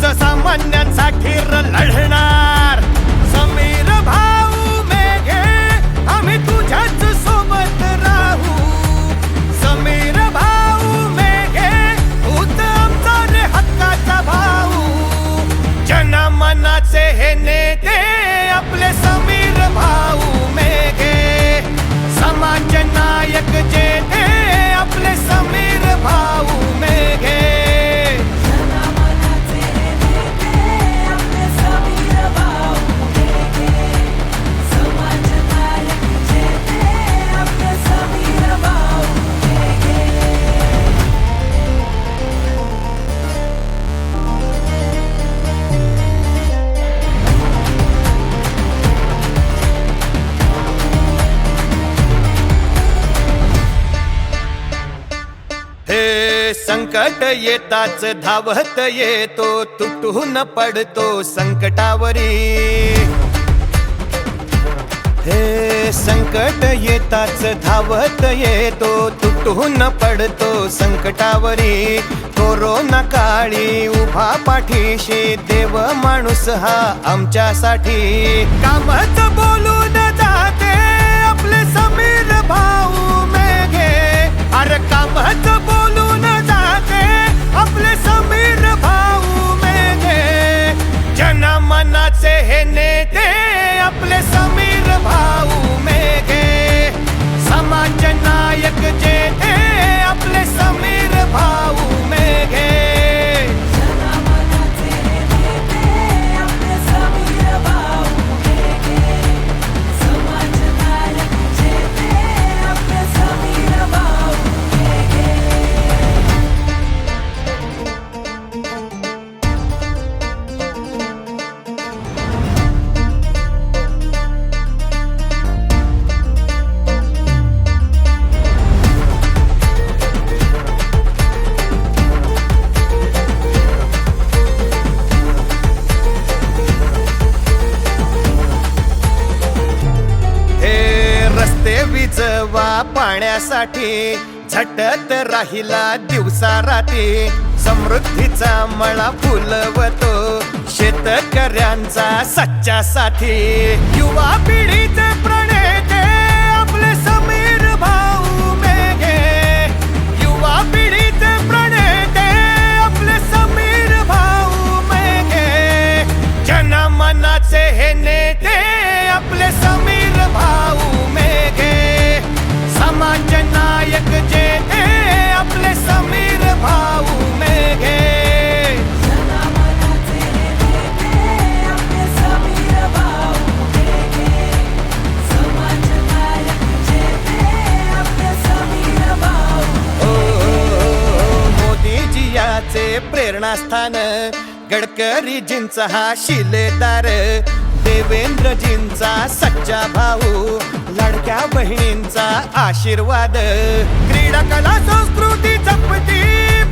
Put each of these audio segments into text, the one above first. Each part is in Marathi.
सर्वसामान्यांसाठी लढणार. समीर भाऊ मेघे आम्ही तुझ्याच सोबत राहू. समीर भाऊ मेघे उत आमचा रे हक्काचा भाऊ. जनमनाचे हे नेते आपले समीर भाऊ मेघे. समाज नायक जे संकट येताच धावत येतो तुटून पडतो संकटावरी. हे संकट येताच धावत येतो तुटून पडतो संकटावरी. कोरोना काळी उभा पाठीशी देव माणूस हा आमच्यासाठी. कामच बोलून जाते आपले समीर भाऊ. जनमनाचे हे नेते आपले समीर भाऊ मेघे. समाज नायक जे विजवा पाण्यासाठी झटत राहिला दिवसा रात्री समृद्धीचा मळा फुलवतो शेतकऱ्यांचा सच्चा साथी. युवा पिढीचे प्राण प्रेरणास्थान गडकरीजींचा हा शिलेदार देवेंद्रजींचा सच्चा भाऊ लाडक्या बहिणींचा आशीर्वाद. क्रीडा कला संस्कृती जपती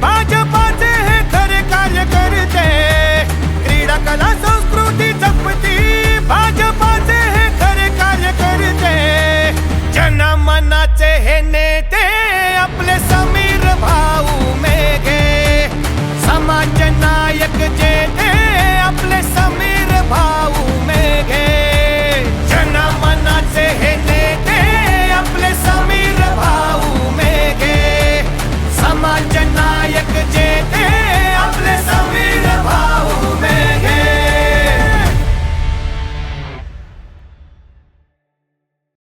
भाजपाचे हे खरे कार्य करते क्रीडा कला